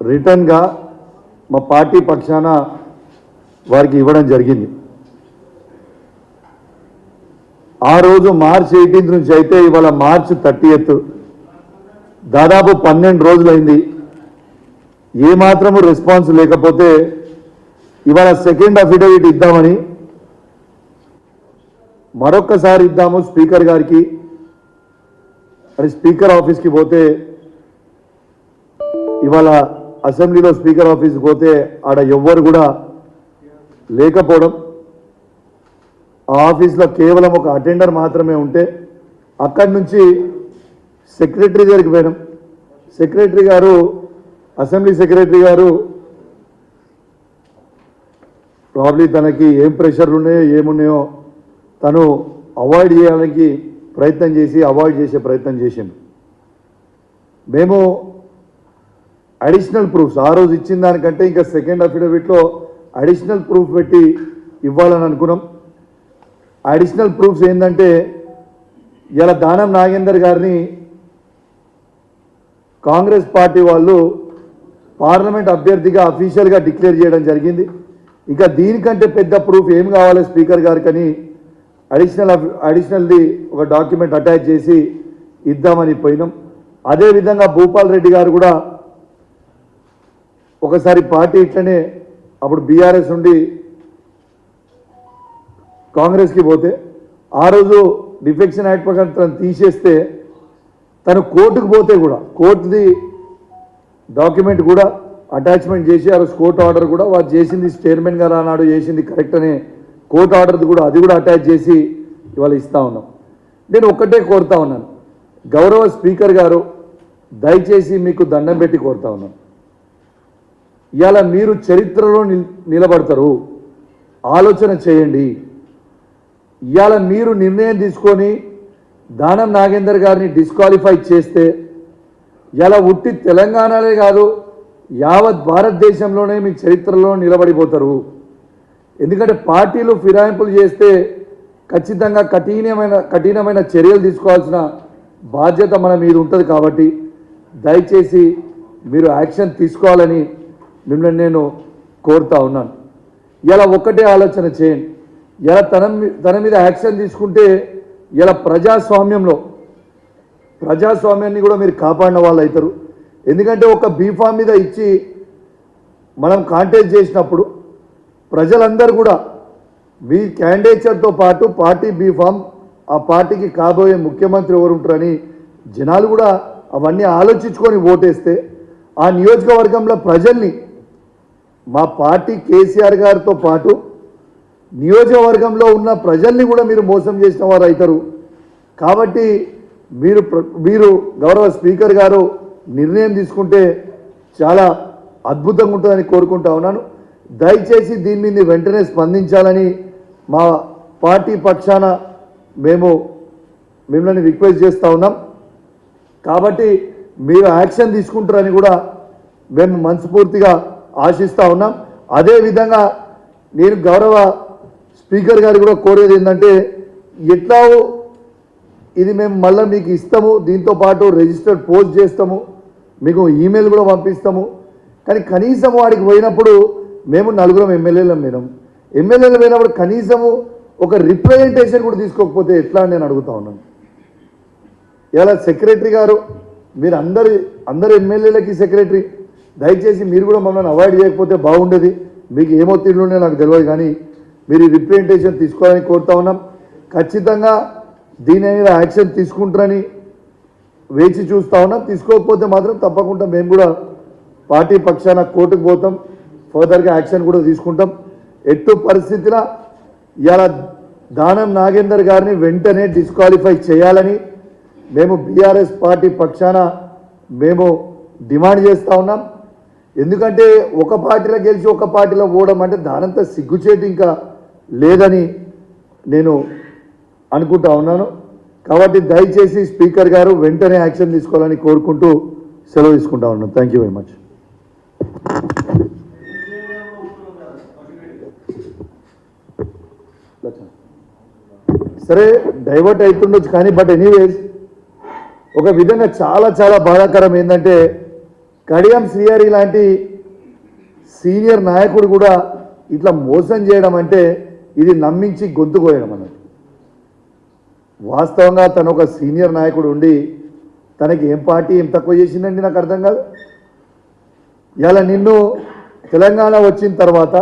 రిటర్న్గా మా పార్టీ పక్షాన వారికి ఇవ్వడం జరిగింది. ఆ రోజు మార్చ్ ఎయిటీన్త్ నుంచి అయితే ఇవాళ మార్చ్ థర్టీ దాదాపు పన్నెండు రోజులైంది. ఏమాత్రము రెస్పాన్స్ లేకపోతే ఇవాళ సెకండ్ అఫిడవిట్ ఇద్దామని మరొక్కసారి ఇద్దాము స్పీకర్ గారికి. అని స్పీకర్ ఆఫీస్కి పోతే ఇవాళ అసెంబ్లీలో స్పీకర్ ఆఫీస్కి పోతే ఆడ ఎవ్వరు కూడా లేకపోవడం. ఆ ఆఫీస్లో కేవలం ఒక అటెండర్ మాత్రమే ఉంటే అక్కడి నుంచి సెక్రటరీ దగ్గరికి పోయినాం. సెక్రటరీ గారు అసెంబ్లీ సెక్రటరీ గారు ప్రాబ్లీ తనకి ఏం ప్రెషర్లు ఉన్నాయో ఏమున్నాయో తను అవాయిడ్ చేయడానికి ప్రయత్నం చేసి అవాయిడ్ చేసే ప్రయత్నం చేసిండు. మేము అడిషనల్ ప్రూఫ్స్ ఆ రోజు ఇచ్చిన దానికంటే ఇంకా సెకండ్ అఫిడవిట్లో అడిషనల్ ప్రూఫ్ పెట్టి ఇవ్వాలని అనుకున్నాం. అడిషనల్ ప్రూఫ్స్ ఏంటంటే ఇలా దానం నాగేందర్ గారిని కాంగ్రెస్ పార్టీ వాళ్ళు పార్లమెంట్ అభ్యర్థిగా అఫీషియల్గా డిక్లేర్ చేయడం జరిగింది. ఇంకా దీనికంటే పెద్ద ప్రూఫ్ ఏం కావాలి స్పీకర్ గారికని అడిషనల్ అడిషనల్ది ఒక డాక్యుమెంట్ అటాచ్ చేసి ఇద్దామని పోయినాం. అదేవిధంగా భూపాల్ రెడ్డి గారు కూడా ఒకసారి పార్టీ ఇట్లనే అప్పుడు బీఆర్ఎస్ నుండి కాంగ్రెస్కి పోతే ఆ రోజు డిఫెక్షన్ యాక్ట్ ప్రకారం తను తీసేస్తే తను కోర్టుకు పోతే కూడా కోర్టుది డాక్యుమెంట్ కూడా అటాచ్మెంట్ చేసి ఆ రోజు కోర్టు ఆర్డర్ కూడా వారు చేసింది చైర్మన్ గారు ఆనాడు చేసింది కరెక్ట్ అనే కోర్టు ఆర్డర్ది కూడా అది కూడా అటాచ్ చేసి ఇవాళ ఇస్తా ఉన్నాం. నేను ఒక్కటే కోరుతా ఉన్నాను. గౌరవ స్పీకర్ గారు దయచేసి మీకు దండం పెట్టి కోరుతా ఉన్నాను. ఇవాళ మీరు చరిత్రలో నిల్- నిలబడతారు. ఆలోచన చేయండి. ఇవాళ మీరు నిర్ణయం తీసుకొని దానం నాగేందర్ గారిని డిస్క్వాలిఫై చేస్తే ఇలా ఉట్టి తెలంగాణలే కాదు యావత్ భారతదేశంలోనే మీ చరిత్రలో నిలబడిపోతారు. ఎందుకంటే పార్టీలు ఫిరాయింపులు చేస్తే ఖచ్చితంగా కఠినమైన కఠినమైన చర్యలు తీసుకోవాల్సిన బాధ్యత మన మీద ఉంటుంది కాబట్టి దయచేసి మీరు యాక్షన్ తీసుకోవాలని మిమ్మల్ని నేను కోరుతా ఉన్నాను. ఇలా ఒక్కటే ఆలోచన చేయండి. ఇలా తన తన మీద యాక్షన్ తీసుకుంటే ఇలా ప్రజాస్వామ్యంలో ప్రజాస్వామ్యాన్ని కూడా మీరు కాపాడిన వాళ్ళు అవుతారు. ఎందుకంటే ఒక బీఫామ్ మీద ఇచ్చి మనం కాంటాక్ట్ చేసినప్పుడు ప్రజలందరూ కూడా మీ క్యాండిడేచర్తో పాటు పార్టీ బీఫామ్ ఆ పార్టీకి కాబోయే ముఖ్యమంత్రి ఎవరు ఉంటారని జనాలు కూడా అవన్నీ ఆలోచించుకొని ఓటేస్తే ఆ నియోజకవర్గంలో ప్రజల్ని మా పార్టీ కేసీఆర్ గారితో పాటు నియోజకవర్గంలో ఉన్న ప్రజల్ని కూడా మీరు మోసం చేసిన వారు అవుతారు. కాబట్టి మీరు ప్ర- మీరు గౌరవ స్పీకర్ గారు నిర్ణయం తీసుకుంటే చాలా అద్భుతంగా ఉంటుందని కోరుకుంటా ఉన్నాను. దయచేసి దీని మీద వెంటనే స్పందించాలని మా పార్టీ పక్షాన మేము మిమ్మల్ని రిక్వెస్ట్ చేస్తూ ఉన్నాం. కాబట్టి మీరు యాక్షన్ తీసుకుంటారని కూడా మేము మనస్ఫూర్తిగా ఆశిస్తూ ఉన్నాం. అదేవిధంగా నేను గౌరవ స్పీకర్ గారు కూడా కోరేది ఏంటంటే ఎట్లా ఇది మేము మళ్ళీ మీకు ఇస్తాము దీంతో పాటు రిజిస్టర్డ్ పోస్ట్ చేస్తాము మీకు ఈమెయిల్ కూడా పంపిస్తాము. కానీ కనీసం వాడికి పోయినప్పుడు మేము నలుగురం ఎమ్మెల్యేలం పోయినాం ఎమ్మెల్యేలు పోయినప్పుడు కనీసము ఒక రిప్రజెంటేషన్ కూడా తీసుకోకపోతే ఎట్లా అని నేను అడుగుతా ఉన్నాను. ఇలా సెక్రటరీ గారు మీరు అందరి అందరు ఎమ్మెల్యేలకి సెక్రటరీ దయచేసి మీరు కూడా మమ్మల్ని అవాయిడ్ చేయకపోతే బాగుండేది. మీకు ఏమో తిండి నాకు తెలియదు కానీ మీరు రిప్రజెంటేషన్ తీసుకోవాలని కోరుతా ఉన్నాం. ఖచ్చితంగా దీని మీద యాక్షన్ తీసుకుంటారని వేచి చూస్తా ఉన్నాం. తీసుకోకపోతే మాత్రం తప్పకుండా మేము కూడా పార్టీ పక్షాన కోర్టుకు పోతాం. ఫర్దర్గా యాక్షన్ కూడా తీసుకుంటాం. ఎట్టు పరిస్థితిలో ఇలా దానం నాగేందర్ గారిని వెంటనే డిస్క్వాలిఫై చేయాలని మేము బీఆర్ఎస్ పార్టీ పక్షాన మేము డిమాండ్ చేస్తూ ఉన్నాం. ఎందుకంటే ఒక పార్టీలో గెలిచి ఒక పార్టీలో పోవడం అంటే దానంతా సిగ్గుచేటు ఇంకా లేదని నేను అనుకుంటా ఉన్నాను. కాబట్టి దయచేసి స్పీకర్ గారు వెంటనే యాక్షన్ తీసుకోవాలని కోరుకుంటూ సెలవు తీసుకుంటా ఉన్నాను. థ్యాంక్ యూ వెరీ మచ్ సరే డైవర్ట్ అవుతుండొచ్చు కానీ బట్ ఎనీవేస్ ఒక విధంగా చాలా చాలా బాధాకరం ఏంటంటే కడియం శ్రీహరి లాంటి సీనియర్ నాయకుడు కూడా ఇట్లా మోసం చేయడం అంటే ఇది నమ్మించి గొంతు కోయడం అన్నది వాస్తవంగా తను ఒక సీనియర్ నాయకుడు ఉండి తనకి ఏం పార్టీ ఏం తక్కువ చేసిందండి నాకు అర్థం కాదు. ఇలా నిన్ను తెలంగాణ వచ్చిన తర్వాత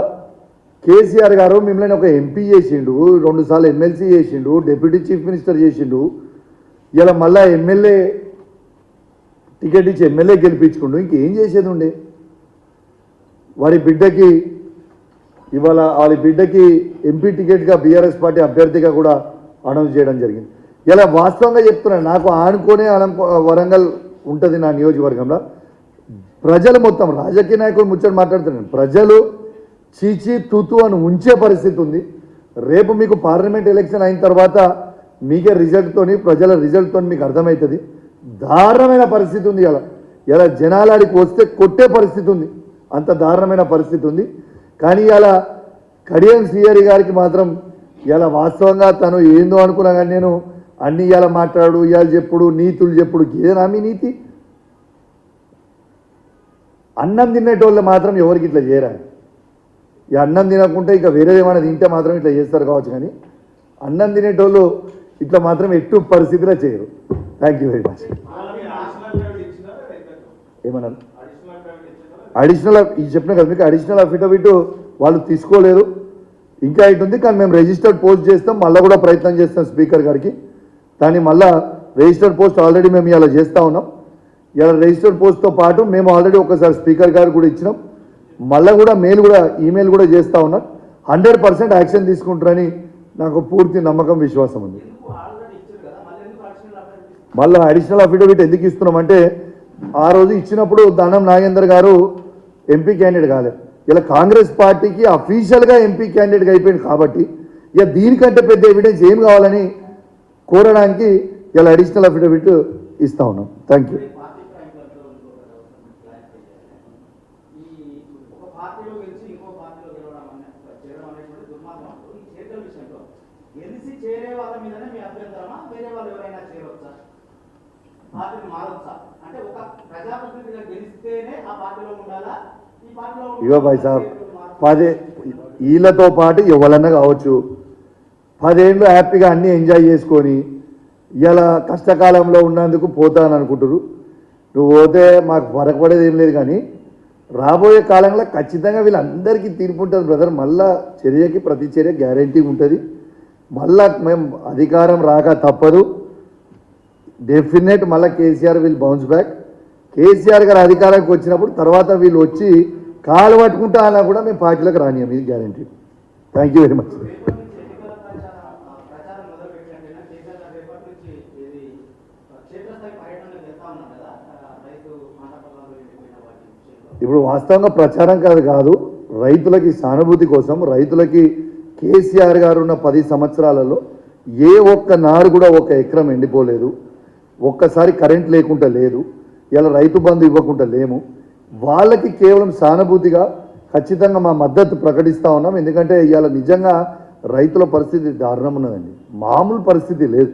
కేసీఆర్ గారు మిమ్మల్ని ఒక ఎంపీ చేసిండు రెండుసార్లు ఎమ్మెల్సీ చేసిండు డిప్యూటీ చీఫ్ మినిస్టర్ చేసిండు ఇలా మళ్ళా ఎమ్మెల్యే టికెట్ ఇచ్చి ఎమ్మెల్యే గెలిపించుకుండు. ఇంకేం చేసేది ఉండే వారి బిడ్డకి ఇవాళ వాళ్ళ బిడ్డకి ఎంపీ టికెట్గా బీఆర్ఎస్ పార్టీ అభ్యర్థిగా కూడా అనౌన్స్ చేయడం జరిగింది. ఇలా వాస్తవంగా చెప్తున్నాను నాకు ఆనుకోనే అలంకో వరంగల్ ఉంటుంది నా నియోజకవర్గంలో. ప్రజలు మొత్తం రాజకీయ నాయకులు ముచ్చట మాట్లాడుతున్నాను ప్రజలు చీచి తూతు అని ఉంచే పరిస్థితి ఉంది. రేపు మీకు పార్లమెంట్ ఎలక్షన్ అయిన తర్వాత మీకే రిజల్ట్తోని ప్రజల రిజల్ట్తో మీకు అర్థమవుతుంది. దారుణమైన పరిస్థితి ఉంది ఇలా. ఇలా జనాలాడికి వస్తే కొట్టే పరిస్థితి ఉంది. అంత దారుణమైన పరిస్థితి ఉంది. కానీ ఇలా కడియం శ్రీహరి గారికి మాత్రం ఇలా వాస్తవంగా తను ఏందో అనుకున్నా కానీ నేను అన్ని ఇలా మాట్లాడు ఇవాళ చెప్పుడు నీతులు చెప్పుడు ఏదైనా మీ నీతి. అన్నం తినేటోళ్ళు మాత్రం ఎవరికి ఇట్లా చేయరా? ఈ అన్నం తినకుంటే ఇక వేరే ఏమైనా తింటే మాత్రం ఇట్లా చేస్తారు కావచ్చు కానీ అన్నం తినేటోళ్ళు ఇట్లా మాత్రం ఎట్టు పరిస్థితిలో చేయరు. థ్యాంక్ యూ వెరీ మచ్ ఏమన్నారు? అడిషనల్ ఇది చెప్పిన కదా మీకు అడిషనల్ అఫిడవిట్ వాళ్ళు తీసుకోలేరు. ఇంకా ఇటు ఉంది కానీ మేము రిజిస్టర్డ్ పోస్ట్ చేస్తాం మళ్ళీ కూడా ప్రయత్నం చేస్తాం స్పీకర్ గారికి. దాన్ని మళ్ళా రిజిస్టర్డ్ పోస్ట్ ఆల్రెడీ మేము ఇలా చేస్తూ ఉన్నాం. ఇలా రిజిస్టర్డ్ పోస్ట్తో పాటు మేము ఆల్రెడీ ఒకసారి స్పీకర్ గారు కూడా ఇచ్చినాం. మళ్ళీ కూడా మెయిల్ కూడా ఈమెయిల్ కూడా చేస్తూ ఉన్నాం హండ్రెడ్ పర్సెంట్ యాక్షన్ తీసుకుంటారని నాకు పూర్తి నమ్మకం విశ్వాసం ఉంది. మళ్ళీ అడిషనల్ అఫిడవిట్ ఎందుకు ఇస్తున్నామంటే ఆ రోజు ఇచ్చినప్పుడు దానం నాగేందర్ గారు ఎంపీ క్యాండిడేట్ కాలేదు ఇలా కాంగ్రెస్ పార్టీకి అఫీషియల్గా ఎంపీ క్యాండిడేట్గా అయిపోయింది కాబట్టి ఇక దీనికంటే పెద్ద ఎవిడెన్స్ ఏం కావాలని కోరడానికి ఇలా అడిషనల్ అఫిడవిట్ ఇస్తా ఉన్నాం. థ్యాంక్ యూ పార్టీ ప్రాంతాల్లో ఇంకొక క్లారిఫై చేయాలి. ఈ ఒక పార్టీలో గెలిచి ఇంకో పార్టీలో గెలవడం అనే చేరడం అనేటువంటి దుర్మార్గం ఈ చేతుల విషయంలో గెలిచి చేరే వాళ్ళ మీదనే మీ అభ్యంతరమా వేరే వాళ్ళు ఎవరైనా చేరొచ్చా పార్టీని మారొచ్చా? అంటే ఒక ప్రజాప్రతినిధిగా గెలిస్తేనే ఆ పార్టీలో ఉండాలా? ఈ పార్టీలో ఇగో భాయ్ సాబ్? పదే వీళ్ళతో పాటు ఎవరన్నా కావచ్చు పదేళ్ళు హ్యాపీగా అన్నీ ఎంజాయ్ చేసుకొని ఇలా కష్టకాలంలో ఉన్నందుకు పోతాను అనుకుంటారు నువ్వు పోతే మాకు పడేది ఏం లేదు కానీ రాబోయే కాలంలో ఖచ్చితంగా వీళ్ళందరికీ తీర్పు ఉంటుంది బ్రదర్. మళ్ళా చర్యకి ప్రతి చర్య గ్యారంటీ ఉంటుంది. మళ్ళా మేము అధికారం రాక తప్పదు. డెఫినెట్ మళ్ళీ KCR will bounce back. KCR గారు అధికారానికి వచ్చినప్పుడు తర్వాత వీళ్ళు వచ్చి కాలు పట్టుకుంటా అన్నా కూడా మేము పార్టీలకు రానియం ఇది guarantee thank you very much ఇప్పుడు వాస్తవంగా ప్రచారం కాదు కాదు. రైతులకి సానుభూతి కోసం రైతులకి కేసీఆర్ గారు ఉన్న పది సంవత్సరాలలో ఏ ఒక్క నారు కూడా ఒక ఎకరం ఎండిపోలేదు. ఒక్కసారి కరెంట్ లేకుండా లేదు ఇలా రైతు బంధు ఇవ్వకుండా లేము. వాళ్ళకి కేవలం సానుభూతిగా ఖచ్చితంగా మా మద్దతు ప్రకటిస్తూ ఉన్నాం. ఎందుకంటే ఇవాళ నిజంగా రైతుల పరిస్థితి దారుణం ఉన్నదండి. మామూలు పరిస్థితి లేదు.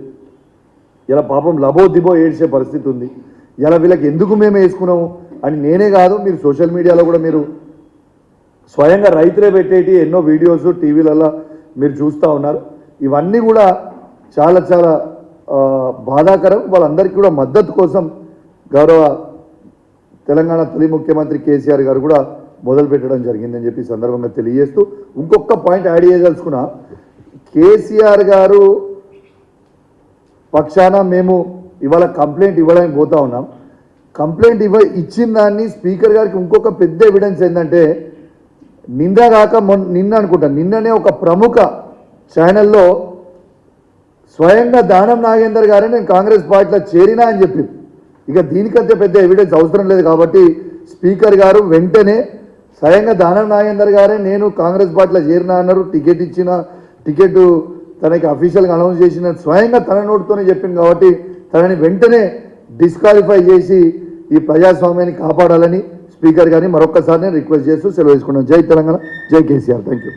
ఇలా పాపం లబో దిబో ఏడ్చే పరిస్థితి ఉంది. ఇలా వీళ్ళకి ఎందుకు మేము వేసుకున్నాము అని నేనే కాదు మీరు సోషల్ మీడియాలో కూడా మీరు స్వయంగా రైతులే పెట్టేటి ఎన్నో వీడియోస్ టీవీలలో మీరు చూస్తూ ఉన్నారు. ఇవన్నీ కూడా చాలా చాలా బాధాకరం. వాళ్ళందరికీ కూడా మద్దతు కోసం గౌరవ తెలంగాణ తొలి ముఖ్యమంత్రి కేసీఆర్ గారు కూడా మొదలు పెట్టడం జరిగిందని చెప్పి సందర్భంగా తెలియజేస్తూ ఇంకొక పాయింట్ యాడ్ చేయదలుచుకున్నా కేసీఆర్ గారు పక్షాన మేము ఇవాళ కంప్లైంట్ ఇవ్వడానికి పోతా ఉన్నాం. కంప్లైంట్ ఇవ్వ ఇచ్చిన దాన్ని స్పీకర్ గారికి ఇంకొక పెద్ద ఎవిడెన్స్ ఏంటంటే నిన్న కాక మొన్న నిన్న అనుకుంటా నిన్ననే ఒక ప్రముఖ ఛానల్లో స్వయంగా దానం నాగేందర్ గారే నేను కాంగ్రెస్ పార్టీలో చేరినా అని చెప్పింది. ఇక దీనికంటే పెద్ద ఎవిడెన్స్ అవసరం లేదు కాబట్టి స్పీకర్ గారు వెంటనే స్వయంగా దానం నాగేందర్ గారే నేను కాంగ్రెస్ పార్టీలో చేరినా అన్నారు టికెట్ ఇచ్చిన టికెట్ తనకి అఫీషియల్గా అనౌన్స్ చేసిన స్వయంగా తన నోటితోనే చెప్పింది కాబట్టి తనని వెంటనే డిస్క్వాలిఫై చేసి ఈ ప్రజాస్వామ్యాన్ని కాపాడాలని స్పీకర్ గారిని మరొక్కసారి నేను రిక్వెస్ట్ చేస్తూ సెలవు వేసుకున్నాను జై తెలంగాణ జై కేసీఆర్. Thank you